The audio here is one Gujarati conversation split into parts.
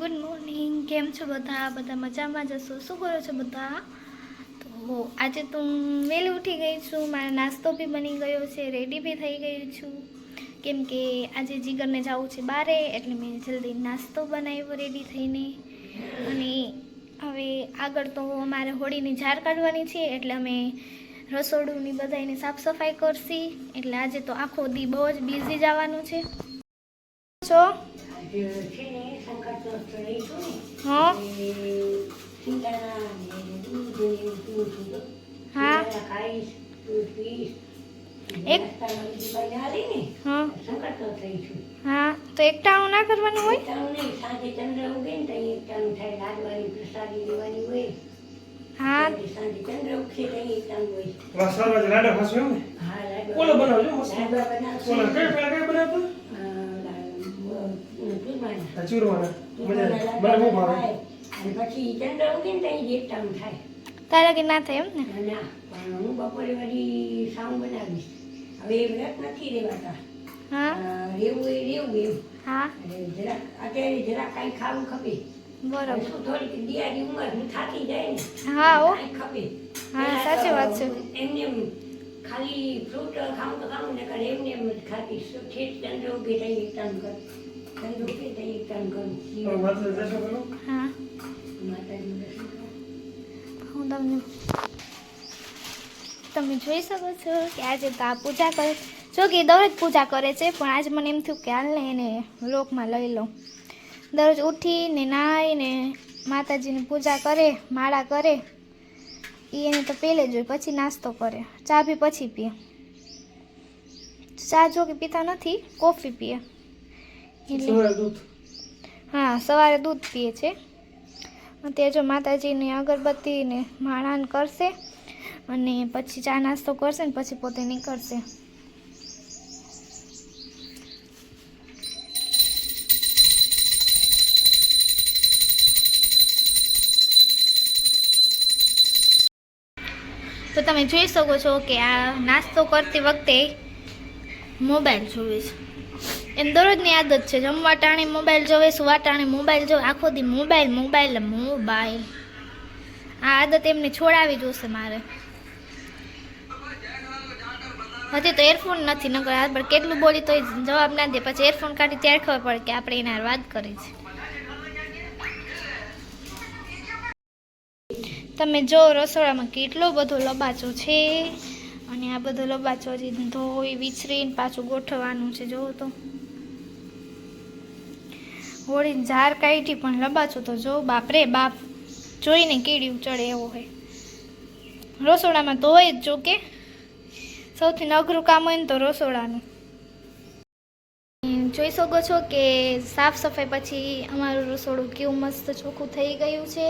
ગુડ મોર્નિંગ કેમ છો બધા? બધા મજામાં જશો શું કરો છો બધા? તો આજે તો હું વહેલી ઉઠી ગઈ છું. મારો નાસ્તો બી બની ગયો છે. રેડી બી થઈ ગઈ છું. કેમ કે આજે જીગરને જવું છે બારે, એટલે મેં જલ્દી નાસ્તો બનાવ્યો રેડી થઈને. અને હવે આગળ તો અમારે હોળીની ઝાર કાઢવાની છે, એટલે અમે રસોડુંની બધાને સાફ સફાઈ કરશી. એટલે આજે તો આખો દી બહુ જ બિઝી જવાનું છે. છો? હા તો. હા. એક- હા. હા એકટાણું ના કરવાનું હોય સાંજે ચંદ્ર ઉગે ને તો અહીં એકટાણું થાય, લાડવાની પ્રસાદી દેવાની હોય. હા સાંજે ચંદ્ર ઉગશે તો અહીં એકટાણું હોય. લાડવા લાડવા- ઓલો બનાવજો, ઓલા કઈ પેલા કઈ બનાવતા? આવે. મને. બહુ ભાવે. અને પછી ચંદ્ર ઉગે ને તો અહીં એકટાણું થાય. તારા કે ના થાય એમ ને? ના પણ હું બપોરે વળી સાઉ બનાવીશ. હવે એ વ્રત નથી રહેવાતા હા? રહેવું એ રહેવું એવું હા? જરાક અત્યારે જરાક કાંઈ ખાવું ખપે. બરાબર. શું થોડીક દિયારી ઉંમર હું થાકી જાય ને હા ઓ ખપે. હા, સાચી વાત છે. એમને એમ ખાલી ફ્રૂટ ખાવું તો ખાવું ને કરે એમને એમ જ ખાતી. શું ઠેઠ ચંદ્ર ઉગે એક કામ કર. હા. હું તમને તમે જોઈ શકો છો કે આજે તો આ પૂજા કરે જો કે દરરોજ પૂજા કરે છે, પણ આજ મને એમ થયું કે હાલને એને લોકમાં લઈ લઉં. દરરોજ ઉઠીને નાહીને માતાજીની પૂજા કરે, માળા કરે એ એને તો પહેલે જ હોય, પછી નાસ્તો કરે, ચા બી પછી પીએ. ચા જો કે પીતા નથી, કોફી પીએ. સવારે દૂધ. હા સવારે દૂધ પીએ છે તે જો માતાજીની અગરબત્તી ને માળાન કરશે અને પછી ચા નાસ્તો કરશે ને પછી પોતે નીકળશે. તો તમે જોઈ શકો છો કે આ નાસ્તો કરતી વખતે મોબાઈલ જોવે છે. એમ દરરોજની આદત છે. જમવા ટાણે મોબાઈલ જોવે, સુવા મોબાઈલ જોવે, આખો દી મોબાઈલ મોબાઈલ મોબાઈલ આ આદત એમને છોડાવી જોશે મારે. હજી તો એરફોન નથી, નકર આ પણ કેટલું બોલી તોય જવાબ ના દે. પછી એરફોન કાઢી ત્યારે ખબર પડે કે આપણે એના વાત કરી છે. તમે જો રસોડામાં કેટલો બધો લબાચો છે. અને આ બધો લબાચો હજી ધોઈ વિચરીને પાછું ગોઠવવાનું છે. જોવો તો. હોળીને ઝાર કાઢી પણ લબાચો તો જો બાપરે બાપ, જોઈને કીડી ઉચડે એવો હોય રસોડામાં તો હોય જ જો કે, સૌથી અઘરું કામ હોય ને તો રસોડાનું. જોઈ શકો છો કે સાફ સફાઈ પછી અમારું રસોડું કેવું મસ્ત ચોખ્ખું થઈ ગયું છે.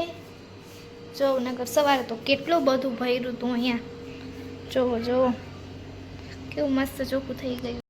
જો નગર સવારે તો કેટલું બધું ભર્યું હતું અહીંયા. જોવો જોવો. કેવું મસ્ત ચોખ્ખું થઈ ગયું.